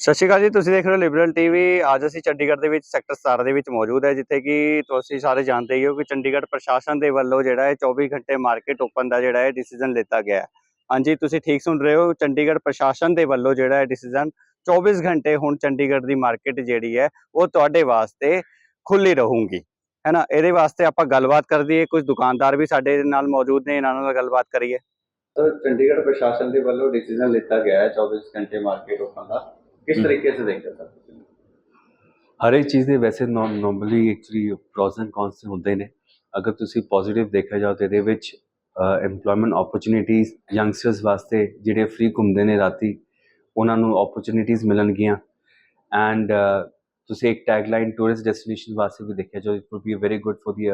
ਸਤਿ ਸ਼੍ਰੀ ਅਕਾਲ ਜੀ, ਤੁਸੀਂ ਦੇਖ ਰਹੇ ਹੋ ਲਿਬਰਲ ਟੀਵੀ ਅੱਜ ਅਸੀਂ ਚੰਡੀਗੜ੍ਹ ਦੇ ਵਿੱਚ ਸੈਕਟਰ 17 ਦੇ ਵਿੱਚ ਮੌਜੂਦ ਹੈ, ਜਿੱਥੇ ਕਿ ਤੁਸੀਂ ਸਾਰੇ ਜਾਣਦੇ ਹੀ ਹੋ ਕਿ ਚੰਡੀਗੜ੍ਹ ਪ੍ਰਸ਼ਾਸਨ ਦੇ ਵੱਲੋਂ ਜਿਹੜਾ ਹੈ 24 ਘੰਟੇ ਮਾਰਕੀਟ ਓਪਨ ਦਾ ਜਿਹੜਾ ਹੈ ਡਿਸੀਜਨ ਲਿੱਤਾ ਗਿਆ ਹੈ। ਹਾਂਜੀ, ਤੁਸੀਂ ਠੀਕ ਸੁਣ ਰਹੇ ਹੋ? ਚੰਡੀਗੜ੍ਹ ਪ੍ਰਸ਼ਾਸਨ ਦੇ ਵੱਲੋਂ ਜਿਹੜਾ ਹੈ ਡਿਸੀਜਨ 24 ਘੰਟੇ ਹੁਣ ਚੰਡੀਗੜ੍ਹ ਦੀ ਮਾਰਕੀਟ ਜਿਹੜੀ ਹੈ, ਉਹ ਤੁਹਾਡੇ ਵਾਸਤੇ ਖੁੱਲੀ ਰਹੂਗੀ। ਹੈ ਨਾ ਇਹਦੇ ਵਾਸਤੇ ਆਪਾਂ ਗੱਲਬਾਤ ਕਰਦੀ ਹੈ ਕੁਝ ਦੁਕਾਨਦਾਰ ਵੀ ਸਾਡੇ ਨਾਲ ਮੌਜੂਦ ਨੇ, ਇਹਨਾਂ ਨਾਲ ਗੱਲਬਾਤ ਕਰੀਏ। ਚੰਡੀਗੜ੍ਹ ਪ੍ਰਸ਼ਾਸਨ ਦੇ ਵੱਲੋਂ ਡਿਸੀਜਨ ਲਿੱਤਾ ਗਿਆ ਹੈ 24 ਘੰਟੇ ਮਾਰਕੀਟ ਓਪਨ ਦਾ। किस तरीके से देखते हैं सर ਹਰ ਇੱਕ ਚੀਜ਼ ਦੇ ਵੈਸੇ normally actually pros and cons ਹੁੰਦੇ ਨੇ। ਅਗਰ ਤੁਸੀਂ ਪੋਜ਼ਿਟਿਵ ਦੇਖਿਆ ਜਾਓ ਤੇ ਇਹਦੇ ਵਿੱਚ ਏਮਪਲੋਇਮੈਂਟ ਓਪਰਚ्युनिटीज ਯੰਗਸਟਰਸ ਵਾਸਤੇ ਜਿਹੜੇ ਫ੍ਰੀ ਘੁੰਮਦੇ ਨੇ ਰਾਤੀ ਉਹਨਾਂ ਨੂੰ ਓਪਰਚ्युनिटीज ਮਿਲਣਗੀਆਂ। ਐਂਡ ਤੁਸੀਂ ਇੱਕ ਟੈਗਲਾਈਨ ਟੂਰਿਸਟ ਡੈਸਟੀਨੇਸ਼ਨ ਵਾਸਤੇ ਵੀ ਦੇਖਿਆ ਜਾਓ it would be very good for the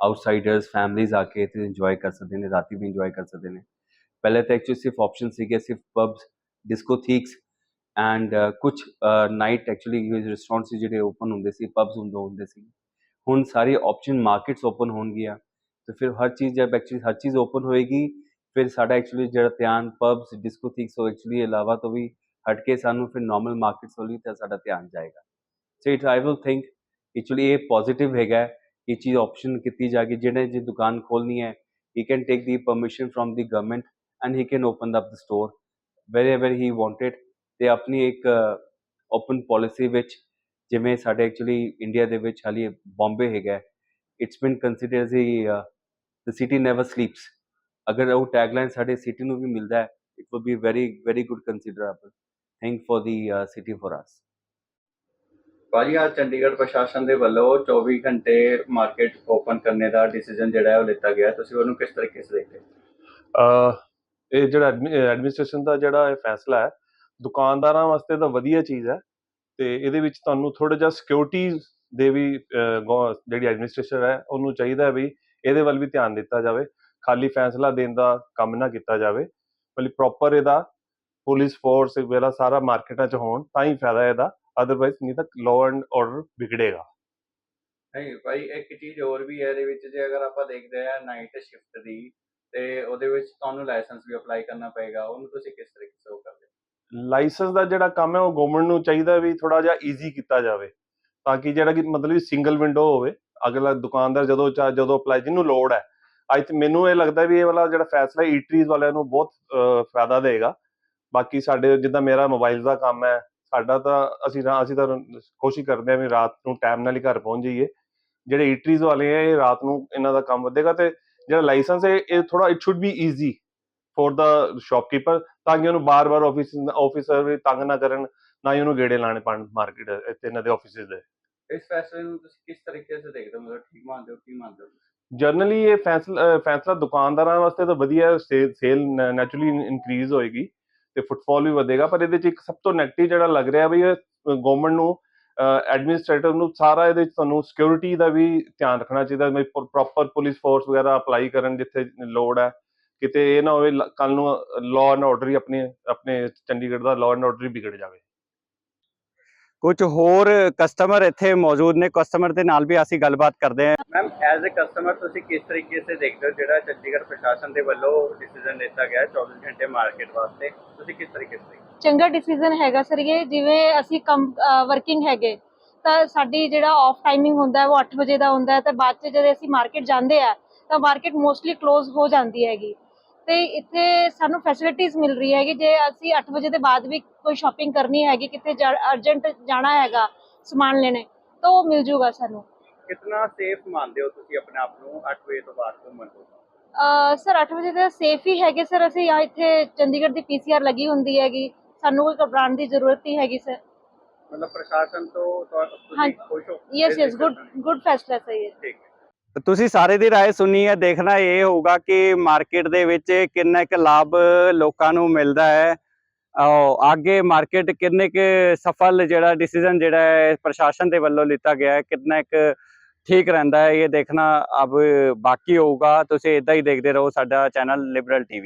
outsiders families ਆ ਕੇ ਤੇ ਇੰਜੋਏ ਕਰ ਸਕਦੇ ਨੇ ਰਾਤੀ ਵੀ ਇੰਜੋਏ ਕਰ ਸਕਦੇ ਨੇ। ਪਹਿਲੇ ਤਾਂ ਐਕਚੁਅਲੀ ਸਿਰਫ ਆਪਸ਼ਨ ਸੀਗੇ ਸਿਰਫ ਪਬਸ ਡਿਸਕੋਥੀਕਸ ਐਂਡ ਕੁਝ ਨਾਈਟ ਐਕਚੁਅਲੀ ਰੈਸਟੋਰੈਂਟਸ ਜਿਹੜੇ ਓਪਨ ਹੁੰਦੇ ਸੀ ਪਬਸ ਹੁੰਦੇ ਹੁੰਦੇ ਸੀ। ਹੁਣ ਸਾਰੇ ਆਪਸ਼ਨ ਮਾਰਕੀਟਸ ਓਪਨ ਹੋਣਗੀਆਂ। ਤੇ ਫਿਰ ਹਰ ਚੀਜ਼ ਜਦ ਐਕਚੁਅਲੀ ਹਰ ਚੀਜ਼ ਓਪਨ ਹੋਏਗੀ ਫਿਰ ਸਾਡਾ ਐਕਚੁਅਲੀ ਜਿਹੜਾ ਧਿਆਨ ਪਬਸ ਡਿਸਕੋਥੀਕਸ ਤੋਂ ਐਕਚੁਅਲੀ ਇਲਾਵਾ ਤੋਂ ਵੀ ਹਟ ਕੇ ਸਾਨੂੰ ਫਿਰ ਨਾਰਮਲ ਮਾਰਕੀਟਸ ਵੱਲ ਵੀ ਤਾਂ ਸਾਡਾ ਧਿਆਨ ਜਾਏਗਾ। So it I will think actually ਇਹ ਪੋਜ਼ਿਟਿਵ ਹੈਗਾ ਹੈ, ਇਹ ਚੀਜ਼ ਆਪਸ਼ਨ ਕੀਤੀ ਜਾਏਗੀ। ਜਿਹੜੇ ਜੇ ਦੁਕਾਨ ਖੋਲਣੀ ਹੈ he can take the permission from the government and he can open up the store wherever he wanted ਤੇ ਆਪਣੀ ਇੱਕ ਓਪਨ ਪਾਲਿਸੀ ਵਿੱਚ ਜਿਵੇਂ ਸਾਡੇ ਐਕਚੁਅਲੀ ਇੰਡੀਆ ਦੇ ਵਿੱਚ ਹਾਲੀ ਬੰਬੇ ਹੈਗਾ it's been considered as the city never sleeps ਅਗਰ ਉਹ ਟੈਗਲਾਈਨ ਸਾਡੇ ਸਿਟੀ ਨੂੰ ਵੀ ਮਿਲਦਾ ਹੈ it will be very very good considerable thing for the city for us ਭਾਜੀ ਅੱਜ ਚੰਡੀਗੜ੍ਹ ਪ੍ਰਸ਼ਾਸਨ ਦੇ ਵੱਲੋਂ 24 ਘੰਟੇ ਮਾਰਕੀਟ ਓਪਨ ਕਰਨੇ ਦਾ ਡਿਸੀਜਨ ਜਿਹੜਾ ਹੈ ਉਹ ਲਿੱਤਾ ਗਿਆ। ਤੁਸੀਂ ਉਹਨੂੰ ਕਿਸ ਤਰੀਕੇ ਸੇ ਦੇਖਦੇ ਹੋ? ਇਹ ਜਿਹੜਾ ਐਡਮਿਨਿਸਟ੍ਰੇਸ਼ਨ ਦਾ ਜਿਹੜਾ ਇਹ ਫੈਸਲਾ ਹੈ ਦੁਕਾਨਦਾਰਾਂ ਵਾਸਤੇ ਤਾਂ ਵਧੀਆ ਚੀਜ਼ ਹੈ ਤੇ ਇਹਦੇ ਵਿੱਚ ਤੁਹਾਨੂੰ ਥੋੜਾ ਜਿਹਾ ਸਿਕਿਉਰਿਟੀ ਦੇ ਵੀ ਜਿਹੜੀ ਐਡਮਿਨਿਸਟ੍ਰੇਸ਼ਨ ਹੈ, ਉਹਨੂੰ ਚਾਹੀਦਾ ਹੈ ਵੀ ਇਹਦੇ ਵੱਲ ਵੀ ਧਿਆਨ ਦਿੱਤਾ ਜਾਵੇ, ਖਾਲੀ ਫੈਸਲਾ ਦੇਣ ਦਾ ਕੰਮ ਨਾ ਕੀਤਾ ਜਾਵੇ ਬਲਕਿ ਪ੍ਰੋਪਰ ਇਹਦਾ ਪੁਲਿਸ ਫੋਰਸ ਵਗੈਰਾ ਸਾਰਾ ਮਾਰਕੀਟਾਂ 'ਚ ਹੋਣ ਤਾਂ ਹੀ ਫਾਇਦਾ ਇਹਦਾ ਅਦਰਵਾਈਜ਼ ਨਹੀਂ ਤਾਂ ਲਾਅ ਐਂਡ ਆਰਡਰ ਵਿਗੜੇਗਾ। ਨਹੀਂ ਭਾਈ, ਇੱਕ ਚੀਜ਼ ਹੋਰ ਵੀ ਹੈ, ਇਹਦੇ ਵਿੱਚ ਜੇ ਅਗਰ ਆਪਾਂ ਦੇਖਦੇ ਆ ਨਾਈਟ ਸ਼ਿਫਟ ਦੀ, ਤੇ ਉਹਦੇ ਵਿੱਚ ਤੁਹਾਨੂੰ ਲਾਇਸੈਂਸ ਵੀ ਅਪਲਾਈ ਕਰਨਾ ਪਏਗਾ, ਉਹਨੂੰ ਤੁਸੀਂ ਕਿਸ ਤਰੀਕੇ ਸੇ ਕਰਦੇ ਲਾਇਸੈਂਸ ਦਾ ਜਿਹੜਾ ਕੰਮ ਹੈ ਉਹ ਗਵਰਨਮੈਂਟ ਨੂੰ ਚਾਹੀਦਾ ਵੀ ਥੋੜਾ ਜਿਹਾ ਈਜ਼ੀ ਕੀਤਾ ਜਾਵੇ, ਤਾਂ ਕਿ ਜਿਹੜਾ ਕਿ ਮਤਲਬ ਸਿੰਗਲ ਵਿੰਡੋ ਹੋਵੇ, ਅਗਲਾ ਦੁਕਾਨਦਾਰ ਜਦੋਂ ਚਾ ਜਦੋਂ ਅਪਲਾਈ ਜਿਹਨੂੰ ਲੋੜ ਹੈ ਅੱਜ ਤੇ ਮੈਨੂੰ ਇਹ ਲੱਗਦਾ ਵੀ ਇਹ ਵਾਲਾ ਜਿਹੜਾ ਫੈਸਲਾ ਈਟਰੀਜ਼ ਵਾਲਿਆਂ ਨੂੰ ਬਹੁਤ ਫਾਇਦਾ ਦੇਗਾ। ਬਾਕੀ ਸਾਡੇ ਜਿੱਦਾਂ ਮੇਰਾ ਮੋਬਾਈਲ ਦਾ ਕੰਮ ਹੈ, ਸਾਡਾ ਤਾਂ ਅਸੀਂ ਅਸੀਂ ਤਾਂ ਕੋਸ਼ਿਸ਼ ਕਰਦੇ ਹਾਂ ਵੀ ਰਾਤ ਨੂੰ ਟਾਈਮ ਨਾਲ ਹੀ ਘਰ ਪਹੁੰਚ ਜਾਈਏ। ਜਿਹੜੇ ਈਟਰੀਜ਼ ਵਾਲੇ ਆ ਇਹ ਰਾਤ ਨੂੰ ਇਹਨਾਂ ਦਾ ਕੰਮ ਵਧੇਗਾ ਤੇ ਜਿਹੜਾ ਲਾਇਸੈਂਸ ਹੈ, ਇਹ ਥੋੜਾ it should be easy for the shopkeeper ਤਾਂ ਕਿ ਉਹਨੂੰ ਬਾਰ-ਬਾਰ ਆਫਿਸ ਆਫਿਸਰ ਵੀ ਤੰਗ ਨਾ ਕਰਨ ਨਾ ਹੀ ਉਹਨੂੰ ਗੇੜੇ ਲਾਣੇ ਪੈਣ ਮਾਰਕੀਟ ਇੱਥੇ ਇਹਨਾਂ ਦੇ ਆਫਿਸਿਸ ਦੇ। ਇਸ ਫੈਸਲੇ ਨੂੰ ਤੁਸੀਂ ਕਿਸ ਤਰੀਕੇ ਸੇ ਦੇਖਦੇ ਹੋ? ਮਤਲਬ ਠੀਕ ਮੰਨਦੇ ਹੋ ਕੀ ਮੰਨਦੇ ਹੋ ਜਰਨਲੀ ਇਹ ਫੈਸਲਾ ਫੈਸਲਾ ਦੁਕਾਨਦਾਰਾਂ ਵਾਸਤੇ ਤਾਂ ਵਧੀਆ ਸੇਲ ਨੈਚੁਰਲੀ ਇਨਕਰੀਜ਼ ਹੋਏਗੀ ਤੇ ਫੁੱਟਫਾਲ ਵੀ ਵਧੇਗਾ ਪਰ ਇਹਦੇ ਚ ਇੱਕ ਸਭ ਤੋਂ ਨੈਗੇਟਿਵ ਜਿਹੜਾ ਲੱਗ ਰਿਹਾ ਵੀ ਗਵਰਨਮੈਂਟ ਨੂੰ ਐਡਮਿਨਿਸਟ੍ਰੇਟਰ ਨੂੰ ਸਾਰਾ ਇਹਦੇ ਚ ਤੁਹਾਨੂੰ ਸਿਕਿਉਰਿਟੀ ਦਾ ਵੀ ਧਿਆਨ ਰੱਖਣਾ ਚਾਹੀਦਾ ਵੀ ਪ੍ਰੋਪਰ ਪੁਲਿਸ ਫੋਰਸ ਵਗੈਰਾ ਅਪਲਾਈ ਕਰਨ ਜਿੱਥੇ ਲੋੜ ਹੈ। ਕਿਤੇ ਇਹ ਨਾ ਹੋਵੇ ਕੱਲ ਨੂੰ ਲਾਅ ਐਂਡ ਆਰਡਰ ਹੀ ਆਪਣੇ ਆਪਣੇ ਚੰਡੀਗੜ੍ਹ ਦਾ ਲਾਅ ਐਂਡ ਆਰਡਰ ਹੀ ਵਿਗੜ ਜਾਵੇ। ਕੁਝ ਹੋਰ ਕਸਟਮਰ ਇੱਥੇ ਮੌਜੂਦ ਨੇ ਕਸਟਮਰ ਦੇ ਨਾਲ ਵੀ ਅਸੀਂ ਗੱਲਬਾਤ ਕਰਦੇ ਹਾਂ। ਮੈਮ ਐਜ਼ ਅ ਕਸਟਮਰ ਤੁਸੀਂ ਕਿਸ ਤਰੀਕੇ ਸੇ ਦੇਖਦੇ ਹੋ ਜਿਹੜਾ ਚੰਡੀਗੜ੍ਹ ਪ੍ਰਸ਼ਾਸਨ ਦੇ ਵੱਲੋਂ ਡਿਸੀਜਨ ਲਿੱਤਾ ਗਿਆ ਹੈ 24 ਘੰਟੇ ਮਾਰਕੀਟ ਵਾਸਤੇ? ਤੁਸੀਂ ਕਿਸ ਤਰੀਕੇ ਸੇ? ਚੰਗਾ ਡਿਸੀਜਨ ਹੈਗਾ ਸਰ ਇਹ ਜਿਵੇਂ ਅਸੀਂ ਕੰਮ ਵਰਕਿੰਗ ਹੈਗੇ ਤਾਂ ਸਾਡੀ ਜਿਹੜਾ ਆਫ ਟਾਈਮਿੰਗ ਹੁੰਦਾ ਹੈ ਉਹ 8 ਵਜੇ ਦਾ ਹੁੰਦਾ ਹੈ ਤਾਂ ਬਾਅਦ ਚ ਜਦੋਂ ਅਸੀਂ ਮਾਰਕੀਟ ਜਾਂਦੇ ਆ ਤਾਂ ਮਾਰਕੀਟ ਮੋਸਟਲੀ ক্লোਜ਼ ਹੋ ਜਾਂਦੀ ਹੈਗੀ। ਤੇ ਇੱਥੇ ਸਾਨੂੰ ਫੈਸਿਲਿਟੀਆਂ ਮਿਲ ਰਹੀ ਹੈਗੀ। ਜੇ ਅਸੀਂ 8 ਵਜੇ ਦੇ ਬਾਅਦ ਵੀ ਕੋਈ ਸ਼ਾਪਿੰਗ ਕਰਨੀ ਹੈਗੀ ਕਿਤੇ ਅਰਜੈਂਟ ਜਾਣਾ ਹੈਗਾ ਸਮਾਨ ਲੈਣੇ ਤਾਂ ਉਹ ਮਿਲ ਜੂਗਾ ਸਾਨੂੰ। ਕਿਤਨਾ ਸੇਫ ਮੰਨਦੇ ਹੋ ਤੁਸੀਂ ਆਪਣੇ ਆਪ ਨੂੰ 8 ਵਜੇ ਤੋਂ ਬਾਅਦ ਘੁੰਮਣ ਤੋਂ ਸਰ 8 ਵਜੇ ਤੇ ਸੇਫ ਹੀ ਹੈਗੇ ਸਰ। ਅਸੀਂ ਆ ਇੱਥੇ ਚੰਡੀਗੜ੍ਹ ਦੀ ਪੀਸੀਆਰ ਲੱਗੀ ਹੁੰਦੀ ਹੈਗੀ। ਸਾਨੂੰ ਕੋਈ ਘਬਰਾਉਣ ਦੀ ਜ਼ਰੂਰਤ ਨਹੀਂ ਹੈਗੀ ਸਰ। ਮਤਲਬ ਪ੍ਰਸ਼ਾਸਨ ਤੋਂ ਹਾਂ। ਤੁਸੀਂ ਖੁਸ਼ ਹੋ? ਯੈਸ ਯੈਸ ਗੁੱਡ ਗੁੱਡ ਫੈਸਲਾ ਸਰ ਇਹ। ਠੀਕ ਹੈ। ਤੁਸੀਂ ਸਾਰੇ ਦੀ رائے ਸੁਣੀ ਹੈ ਦੇਖਣਾ ਇਹ ਹੋਊਗਾ ਕਿ ਮਾਰਕੀਟ ਦੇ ਵਿੱਚ ਕਿੰਨਾ ਕੁ ਲਾਭ ਲੋਕਾਂ ਨੂੰ ਮਿਲਦਾ ਹੈ ਅਹ ਅੱਗੇ ਮਾਰਕੀਟ ਕਿੰਨੇ ਕੁ ਸਫਲ ਜਿਹੜਾ ਡਿਸੀਜਨ ਜਿਹੜਾ ਹੈ ਪ੍ਰਸ਼ਾਸਨ ਦੇ ਵੱਲੋਂ ਲਿੱਤਾ ਗਿਆ ਹੈ ਕਿੰਨਾ ਕੁ ਠੀਕ ਰਹਿੰਦਾ ਹੈ ਇਹ ਦੇਖਣਾ ਅਬ ਬਾਕੀ ਹੋਊਗਾ ਤੁਸੀਂ ਇਦਾਂ ਹੀ ਦੇਖਦੇ ਰਹੋ ਸਾਡਾ ਚੈਨਲ ਲਿਬਰਲ ਟੀਵੀ